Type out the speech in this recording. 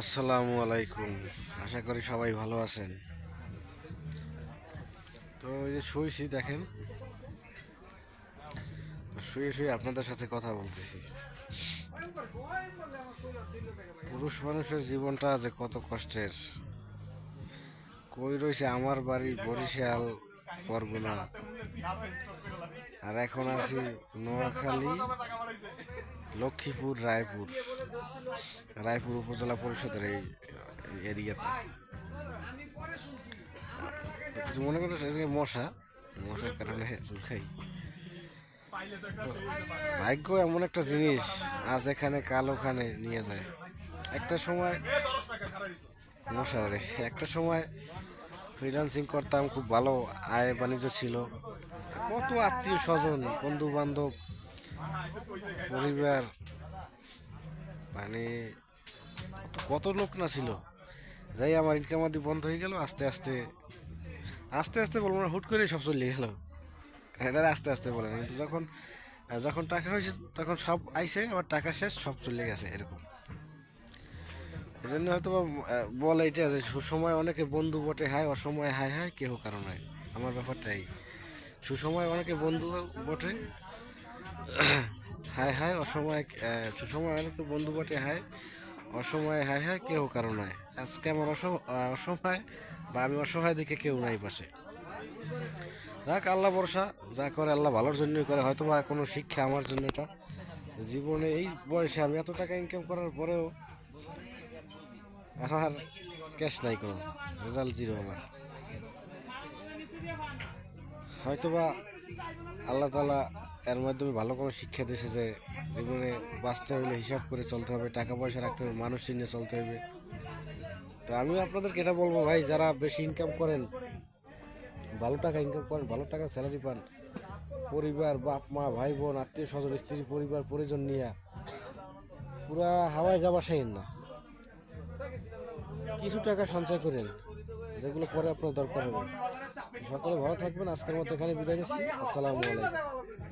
আসসালামু আলাইকুম। আশা করি সবাই ভালো আছেন। তো এই যে শুয়েছি, দেখেন। শুয়ে শুয়ে আপনাদের সাথে কথা বলতেছি। পুরুষ মানুষের জীবনটা যে কত কষ্টের। কই রয়েছে আমার বাড়ি বরিশাল বরগুনা আর এখন আছি নোয়াখালী, লক্ষ্মীপুর, রায়পুর। রায়পুর উপজেলা পরিষদের এই এরিয়াতে। কিছু মনে আজকে মশা। মশার কারণে চুলখাই ভাগ্য এমন একটা জিনিস, আজ এখানে, কাল ওখানে নিয়ে যায়। একটা সময় মশা একটা সময় ফ্রিল্যান্সিং করতাম, খুব ভালো আয় বাণিজ্য ছিল। কত আত্মীয় স্বজন বন্ধু বান্ধব পরিবার মানে কত লোক না ছিল। যাই আমার ইনকাম আদি বন্ধ হয়ে গেল, আস্তে আস্তে আস্তে আস্তে বলব না, হুট করে সব চলে গেল। এটা আস্তে আস্তে বলে না, কিন্তু যখন যখন টাকা হয়েছে, তখন সব আইসে, আবার টাকা শেষ, সব চলে গেছে, এরকম। জন্য হয়তো বলে এটা যে সুসময় অনেকে বন্ধু বটে, হায় অসময়ে হায় হায়, কেহ কারণ হয় আমার ব্যাপারটাই সুসময় অনেকে বন্ধু বটে, হায় হায়, অসময় সুসময় অনেকে বন্ধু বটে, হায়, অসময়ে হায় হায় কেউ কারণ নয় আজকে আমার অসহায় বা আমি অসহায় দেখে কেউ নাই পাশে। যাক, আল্লাহ ভরসা, যা করে আল্লাহ ভালোর জন্যই করে। হয়তো বা কোনো শিক্ষা আমার জন্য এটা। জীবনে এই বয়সে আমি এত টাকা ইনকাম করার পরেও আমার ক্যাশ নাই কোনো রেজাল্ট জিরো আমার। হয়তোবা আল্লাহ তালা এর মাধ্যমে ভালো কোনো শিক্ষা দিয়েছে যে জীবনে বাঁচতে হলে হিসাব করে চলতে হবে, টাকা পয়সা রাখতে হবে, মানুষ চিনে চলতে হবে। তো আমি আপনাদেরকে এটা বলব, ভাই, যারা বেশি ইনকাম করেন, ভালো টাকা ইনকাম করেন, ভালো টাকা স্যালারি পান, পরিবার, বাপ, মা, ভাই, বোন, আত্মীয় স্বজন, স্ত্রী, পরিবার, পরিজন নিয়ে পুরা হাওয়ায় গা বাসাইন না। কিছু টাকা সঞ্চয় করেন, যেগুলো পরে আপনার দরকার হবে। সকলে ভালো থাকবেন, আজকের মতো এখানে বিদায় নিচ্ছি। আসসালামু আলাইকুম।